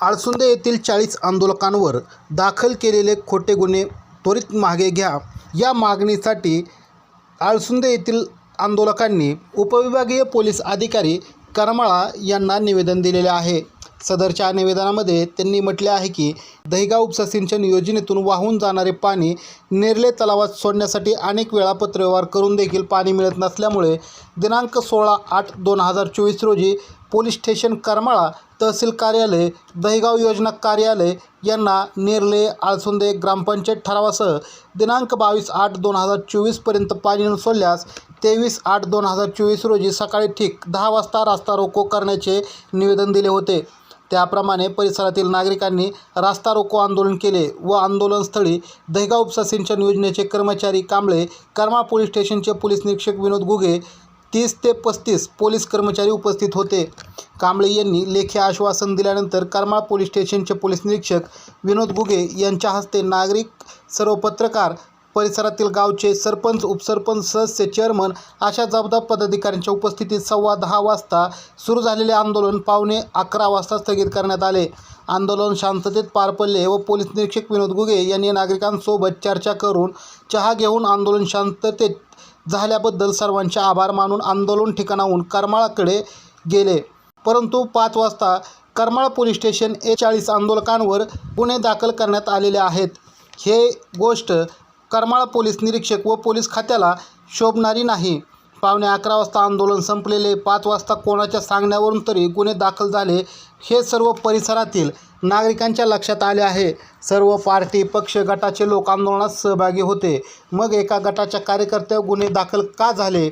आळसुंदे येथील चाळीस आंदोलकांवर दाखल केलेले खोटे गुन्हे त्वरित मागे घ्या. या मागणीसाठी आळसुंदे येथील आंदोलकांनी उपविभागीय पोलीस अधिकारी करमाळा यांना निवेदन दिलेले आहे. सदरच्या निवेदनामध्ये त्यांनी म्हटले आहे की दहिगाव उपसा सिंचन योजनेतून वाहून जाणारे पाणी नेरले तलावात सोडण्यासाठी अनेक वेळा पत्रव्यवहार करून देखील पाणी मिळत नसल्यामुळे दिनांक सोळा आठ दोन हजार चोवीस रोजी पोलीस स्टेशन करमाळा तहसील कार्यालय दहिगाव योजना कार्यालय यांना नेरले आळसुंदे ग्रामपंचायत ठरावासह दिनांक बावीस आठ दोन हजार चोवीसपर्यंत पाणी न सोडल्यास तेवीस आठ दोन हजार चोवीस रोजी सकाळी ठीक दहा वाजता रास्ता रोको करण्याचे निवेदन दिले होते. त्याप्रमाणे परिसरातील नागरिकांनी रास्ता रोको आंदोलन केले व आंदोलनस्थळी दहिगाव उपसा सिंचन योजनेचे कर्मचारी कांबळे कर्मा पोलीस स्टेशनचे पोलीस निरीक्षक विनोद गुगे तीस ते पस्तीस पोलीस कर्मचारी उपस्थित होते. कांबळे यांनी लेखी आश्वासन दिल्यानंतर करमाळ पोलीस स्टेशनचे पोलीस निरीक्षक विनोद गुगे यांच्या हस्ते नागरिक सर्व पत्रकार परिसरातील गावचे सरपंच उपसरपंच सदस्य चेअरमन अशा जबाबदार पदाधिकाऱ्यांच्या उपस्थितीत सव्वा दहा वाजता सुरू झालेले आंदोलन पावणे अकरा वाजता स्थगित करण्यात आले. आंदोलन शांततेत पार पडले व पोलीस निरीक्षक विनोद गुगे यांनी नागरिकांसोबत चर्चा करून चहा घेऊन आंदोलन शांततेत झाल्याबद्दल सर्वांचे आभार मानून आंदोलन ठिकाणाहून करमाळाकडे गेले. परंतु पाच वाजता करमाळा पोलीस स्टेशन ए चाळीस आंदोलकांवर गुन्हे दाखल करण्यात आलेले आहेत. हे गोष्ट करमाळा पोलीस निरीक्षक व पोलीस खात्याला शोभणारी नाही. पावणे अकरा वाजता आंदोलन संपलेले पाच वाजता कोणाच्या सांगण्यावरून तरी गुन्हे दाखल झाले हे सर्व परिसरातील नागरिकांच्या लक्षात आले आहे. सर्व पार्टी पक्ष गटाचे लोक आंदोलनात सहभागी होते. मग एका गटाच्या कार्यकर्त्यावर गुन्हे दाखल का झाले?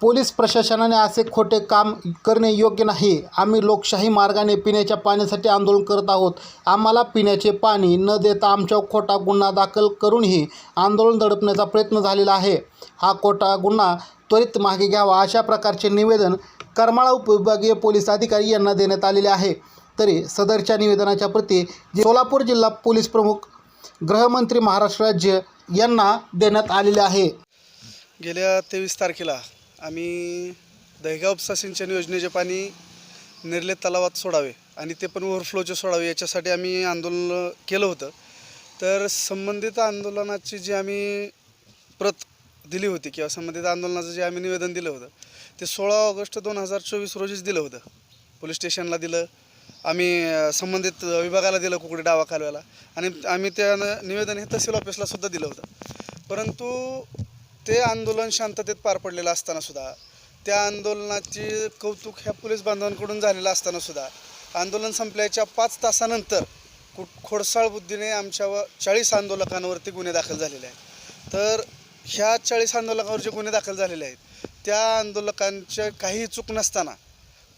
पोलीस प्रशासनाने असे खोटे काम करणे योग्य नाही. आम्ही लोकशाही मार्गाने पिण्याच्या पाण्यासाठी आंदोलन करत आहोत. आम्हाला पिण्याचे पाणी न देता आमच्यावर खोटा गुन्हा दाखल करूनही आंदोलन दडपण्याचा प्रयत्न झालेला आहे. हा खोटा गुन्हा त्वरित मागे घ्यावा अशा प्रकारचे निवेदन करमाळा उपविभागीय पोलीस अधिकारी यांना देण्यात आलेले आहे. तरी सदरच्या निवेदनाच्या प्रती जे सोलापूर जिल्हा पोलीस प्रमुख गृहमंत्री महाराष्ट्र राज्य यांना देण्यात आलेले आहे. गेल्या तेवीस तारखेला आम्ही दहेगाव उपसा सिंचन योजनेचे पाणी निर्ले तलावात सोडावे आणि ते पण ओव्हरफ्लोचे सोडावे याच्यासाठी आम्ही आंदोलन केलं होतं. तर संबंधित आंदोलनाची जी आम्ही प्रत दिली होती किंवा संबंधित आंदोलनाचं जे आम्ही निवेदन दिलं होतं ते सोळा ऑगस्ट दोन हजार चोवीस रोजीच दिलं होतं. पोलीस स्टेशनला दिलं आम्ही संबंधित विभागाला दिलं कुकडे डावा कालव्याला आणि आम्ही त्या न- निवेदन हे तहसील ऑफिसला सुद्धा दिलं होतं. परंतु ते आंदोलन शांततेत पार पडलेलं असताना सुद्धा त्या आंदोलनाची कौतुक ह्या पोलीस बांधवांकडून झालेलं असताना सुद्धा आंदोलन संपल्याच्या पाच तासानंतर कु खोडसाळ बुद्धीने आमच्या व चाळीस आंदोलकांवरती गुन्हे दाखल झालेले आहेत. तर ह्या चाळीस आंदोलकांवर जे गुन्हे दाखल झालेले आहेत त्या आंदोलकांच्या काही चूक नसताना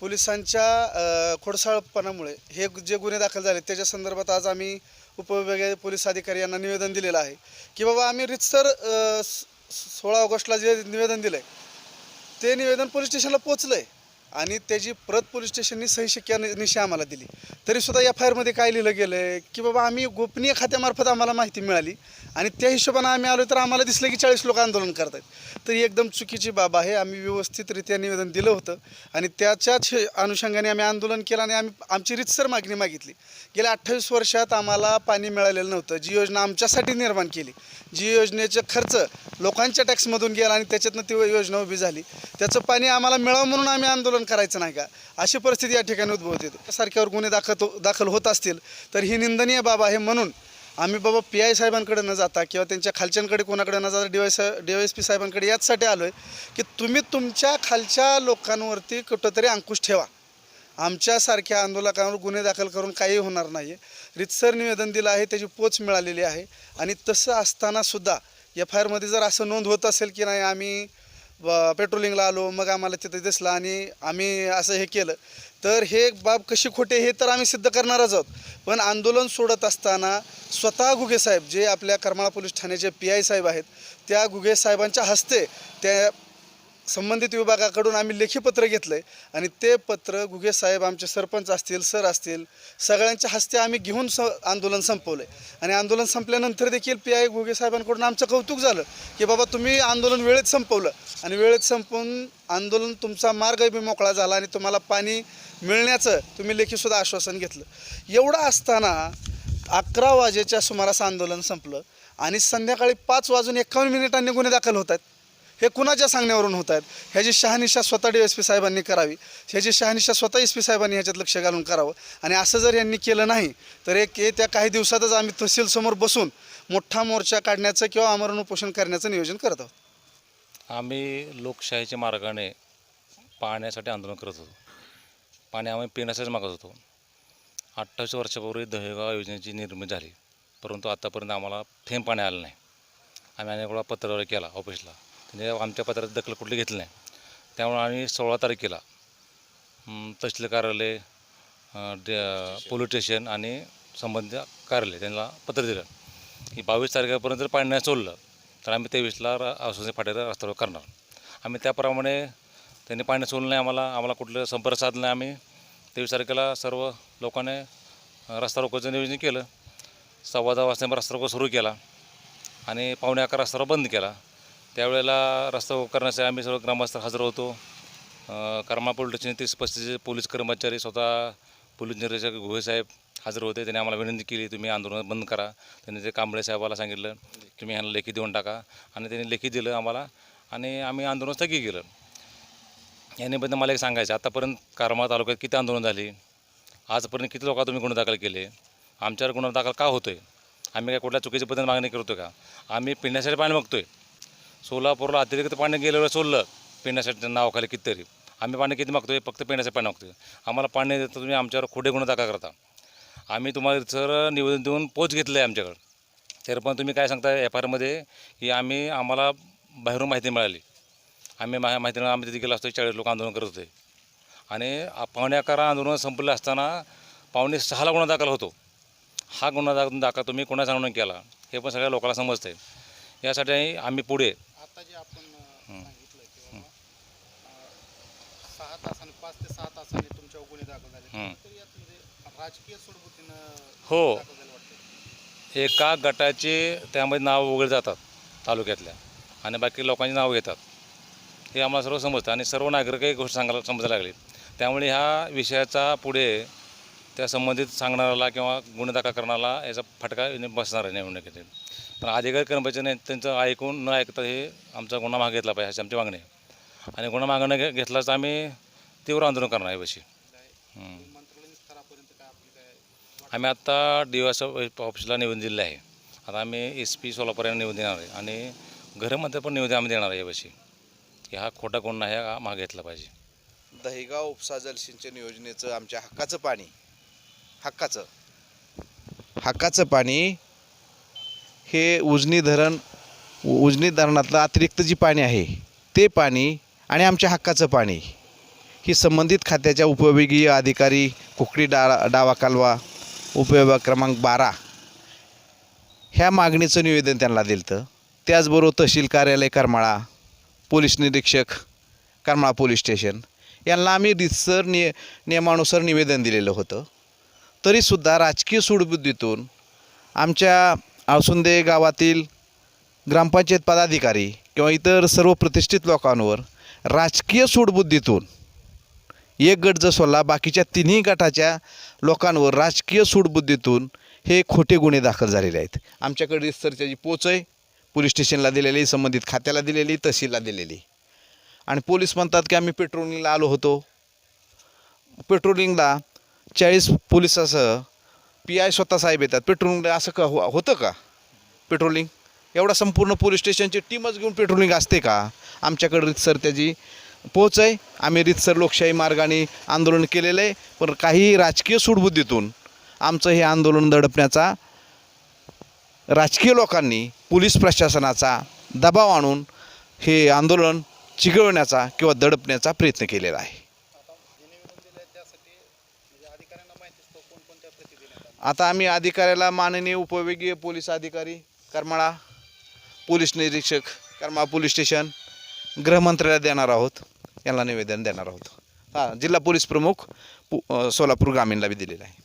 पोलिसांच्या खोडसाळपणामुळे हे जे गुन्हे दाखल झाले त्याच्या संदर्भात आज आम्ही उपविभागीय पोलीस अधिकारी यांना निवेदन दिलेलं आहे की बाबा आम्ही रितसर सोळा ऑगस्टला जे निवेदन दिलं आहे ते निवेदन पोलीस स्टेशनला पोचलं आहे आणि त्याची प्रत पोलीस स्टेशननी सही शिक्क्या निशी आम्हाला दिली. तरीसुद्धा एफ आय आरमध्ये काय लिहिलं गेलं आहे की बाबा आम्ही गोपनीय खात्यामार्फत आम्हाला माहिती मिळाली आणि त्या हिशोबानं आम्ही आलो तर आम्हाला दिसलं की चाळीस लोक आंदोलन करत आहेत तर ही एकदम चुकीची बाब आहे. आम्ही व्यवस्थितरित्या निवेदन दिलं होतं आणि त्याच्याच अनुषंगाने आम्ही आंदोलन केलं आणि आम्ही आमची रितसर मागणी मागितली. गेल्या अठ्ठावीस वर्षात आम्हाला पाणी मिळालेलं नव्हतं. जी योजना आमच्यासाठी निर्माण केली. जी योजनेचा खर्च लोकांच्या टॅक्समधून गेला आणि त्याच्यातनं ती योजना उभी झाली. त्याचं पाणी आम्हाला मिळावं म्हणून आम्ही आंदोलन करायचं नाही का? अशी परिस्थिती या ठिकाणी उद्भवते. सारख्यावर गुन्हे दाखल दाखल होत असतील तर ही निंदनीय बाब आहे म्हणून आम्ही बाबा पी आय साहेबांकडे न जाता किंवा त्यांच्या खालच्यांकडे कोणाकडे न जाता D Y D Y S P साहेबांकडे याचसाठी आलो आहे की तुम्ही तुमच्या खालच्या लोकांवरती कुठंतरी अंकुश ठेवा. आमच्यासारख्या आंदोलकांवर गुन्हे दाखल करून काही होणार नाही आहे रितसर निवेदन दिलं आहे त्याची पोच मिळालेली आहे. आणि तसं असतानासुद्धा एफ आय आरमध्ये जर असं नोंद होत असेल की नाही आम्ही पेट्रोलिंगला आलो मग आम्हाला तिथं दिसलं आणि आम्ही असं हे केलं. तर हे बाब कशी खोटे हे तर आम्ही सिद्ध करणारच आहोत. पण आंदोलन सोडत असताना स्वतः घुगे साहेब जे आपल्या करमाळा पोलीस ठाण्याचे पी आय साहेब आहेत त्या घुगे साहेबांच्या हस्ते त्या संबंधित विभागाकडून आम्ही लेखी पत्र घेतलं आहे आणि ते पत्र गुगे साहेब आमचे सरपंच असतील सर असतील सगळ्यांच्या हस्ते आम्ही घेऊन स आंदोलन संपवलं आहे आणि आंदोलन संपल्यानंतर देखील पी आय गुगे साहेबांकडून आमचं कौतुक झालं की बाबा तुम्ही आंदोलन वेळेत संपवलं. आणि वेळेत संपवून आंदोलन तुमचा मार्ग बी मोकळा झाला आणि तुम्हाला पाणी मिळण्याचं तुम्ही लेखीसुद्धा आश्वासन घेतलं. एवढं असताना अकरा वाजेच्या सुमारास आंदोलन संपलं आणि संध्याकाळी पाच वाजून एकावन्न मिनिटांनी गुन्हे दाखल होत आहेत. हे कुणाच्या सांगण्यावरून होत आहेत? ह्याची शहानिशा स्वतः डी एस पी साहेबांनी करावी ह्याची शहानिशा स्वतः एस पी साहेबांनी ह्याच्यात लक्ष घालून करावं? आणि असं जर यांनी केलं नाही तर एक येत्या काही दिवसातच आम्ही तहसीलसमोर बसून मोठा मोर्चा काढण्याचं किंवा आमरण उपोषण करण्याचं नियोजन करत आहोत. आम्ही लोकशाहीच्या मार्गाने पाण्यासाठी आंदोलन करत होतो. पाणी आम्ही पिण्यासाठी मागत होतो. अठ्ठावीस वर्षापूर्वी दहेगाव योजनेची निर्मिती झाली. परंतु आतापर्यंत आम्हाला थेंब पाणी आलं नाही. आम्ही अनेक वेळा पत्रावर केला ऑफिसला. म्हणजे आमच्या पत्रात दखल कुठली घेतली नाही. त्यामुळे आम्ही सोळा तारखेला तहसील कार्यालय पोलीस स्टेशन. आणि संबंधित कार्यालय त्यांना पत्र दिलं. की बावीस तारखेपर्यंत जर पाणी नाही सोडलं तर आम्ही तेवीसला औषधी फाट्याला रस्त्यावर करणार. आम्ही त्याप्रमाणे त्यांनी पाणी सोडलं नाही आम्हाला आम्हाला कुठलं संपर्क साधलं नाही आम्ही. तेवीस तारखेला सर्व लोकांनी रस्ता रोकोचं नियोजन केलं. सव्वा दहा वाजता रस्ता रोको सुरू केला आणि पावणे अकरा रस्ता बंद केला. त्यावेळेला रस्ता करण्यासाठी आम्ही सर्व ग्रामस्थ हजर होतो. अं, करमाळ पोलीस स्टेशन तीस पस्तीस पोलीस कर्मचारी स्वतः पोलीस निरीक्षक गोहेसाहेब हजर होते. त्यांनी आम्हाला विनंती केली तुम्ही आंदोलन बंद करा. त्यांनी ते कांबळे साहेबाला सांगितलं की मी ह्यांना लेखी देऊन टाका. आणि त्यांनी लेखी दिलं आम्हाला आणि आम्ही आंदोलन स्थगित केलं. यानिबद्दल मला एक सांगायचं आतापर्यंत करमाळ तालुक्यात किती आंदोलन झाली? आजपर्यंत किती लोकांना तुम्ही गुन्हे दाखल केले? आमच्यावर गुन्हा दाखल का होतो आहे आम्ही काय कुठल्या चुकीची पद्धतीने मागणी करतो का? आम्ही पिण्यासाठी पाणी मागतो आहे सोलापूरला अतिरिक्त पाणी गेल्यावर सोललं सोडलं पिण्यासाठी नावाखाली कितीतरी. आम्ही पाणी किती मागतो फक्त पिण्यासाठी पाणी मागतो आम्हाला पाणी देतं तुम्ही आमच्यावर खोटे गुन्हे दाखल करता. आम्ही तुम्हाला सर निवेदन देऊन पोच घेतलं आहे आमच्याकडं. तर पण तुम्ही काय सांगता एफ आय आरमध्ये की आम्ही आम्हाला बाहेरून माहिती मिळाली. आम्ही मा माहिती आम्ही तिथे गेलो असतो चाळीस लोक आंदोलन करत होते. आणि पावणे अकरा आंदोलन संपलं असताना पावणे सहाला गुन्हा दाखल होतो. हा गुन्हा दाखल दाखल तुम्ही कोणा सांगून केला हे पण सगळ्या लोकांना समजतं आहे यासाठी आम्ही पुढे आता जे आपण सांगितलं की सहा तासाने पाच ते सहा तासाने तुमच्यावर गुन्हे दाखल झाले हं. तर यात म्हणजे राजकीय सुडबुद्धीनं हो. दाखल झाले वाटतं? एका गटाचे त्यामध्ये नाव वगैरे जातात तालुक्यातल्या. आणि बाकी लोकांची नावं घेतात. हे आम्हाला सर्व समजतं. आणि सर्व नागरिकही गोष्ट सांगायला समजायला लागली त्यामुळे ह्या विषयाचा पुढे त्या संबंधित सांगणाऱ्याला किंवा गुन्हे दाखल करणारा याचा फटका बसणार आहे निवडणुकीत पण अधिकारी कर्मचारी त्यांचं ऐकून न ऐकता हे आमचा गुन्हा मागे घेतला पाहिजे अशी आमची मागणी आहे. आणि गुन्हा मागणं घे घेतलाच आम्ही तीव्र आंदोलन करणार आहे याविषयी आम्ही आत्ता डी एस ऑफिसला निवेदन दिलेलं आहे. आता आम्ही एस पी सोलापूर यांना निवेदन देणार आहे. आणि घरामध्ये पण निवेदन आम्ही देणार आहे याविषयी की हा खोटा गुन्हा आहे हा मागे घेतला पाहिजे. दहिगाव उपसा जलसिंचन योजनेचं आमच्या हक्काचं पाणी. हक्काचं. हक्काचं पाणी हे उजनी धरण उजनी धरणातलं अतिरिक्त जी पाणी आहे ते पाणी आणि आमच्या हक्काचं पाणी ही संबंधित खात्याच्या उपविभागीय अधिकारी कुकडी डा डावा कालवा उपविभाग क्रमांक बारा ह्या मागणीचं निवेदन त्यांना दिलं त्याचबरोबर तहसील कार्यालय करमाळा पोलीस निरीक्षक करमाळा पोलीस स्टेशन यांना आम्ही रितसर निय नियमानुसार निवेदन दिलेलं होतं. तरीसुद्धा राजकीय सूडबुद्धीतून आमच्या आसुंदे गावातील ग्रामपंचायत पदाधिकारी किंवा इतर सर्व प्रतिष्ठित लोकांवर राजकीय सूडबुद्धीतून एक गट जर सोडला बाकीच्या तिन्ही गटाच्या लोकांवर राजकीय सूडबुद्धीतून हे खोटे गुन्हे दाखल झालेले आहेत. आमच्याकडे रितसरची जी पोच आहे. पोलीस स्टेशनला दिलेली संबंधित खात्याला दिलेली तहसीलला दिलेली. आणि पोलीस म्हणतात की आम्ही पेट्रोलिंगला आलो होतो. पेट्रोलिंगला चाळीस पोलिसासह पी आय स्वतः साहेब येतात. पेट्रोलिंगला असं का हो होतं का? पेट्रोलिंग एवढा संपूर्ण पोलीस स्टेशनची टीमच घेऊन पेट्रोलिंग असते का? आमच्याकडे रितसर त्याची पोच आहे. आम्ही रितसर लोकशाही मार्गाने आंदोलन केलेलं आहे. पण काही राजकीय सूडबुद्धीतून आमचं हे आंदोलन दडपण्याचा राजकीय लोकांनी पोलीस प्रशासनाचा दबाव आणून हे आंदोलन चिघळण्याचा किंवा दडपण्याचा प्रयत्न केलेला आहे जे निवेदन दिलं आहे त्यासाठी म्हणजे अधिकाऱ्यांना माहिती असतो कोणकोणत्या प्रती देण्यात आता आम्ही अधिकाऱ्याला माननीय उपविभागीय पोलीस अधिकारी करमाळा पोलीस निरीक्षक करमाळा पोलीस स्टेशन गृहमंत्र्याला देणार आहोत. यांना निवेदन देणार आहोत. हां जिल्हा पोलीस प्रमुख पु सोलापूर ग्रामीणला बी दिलेलं आहे.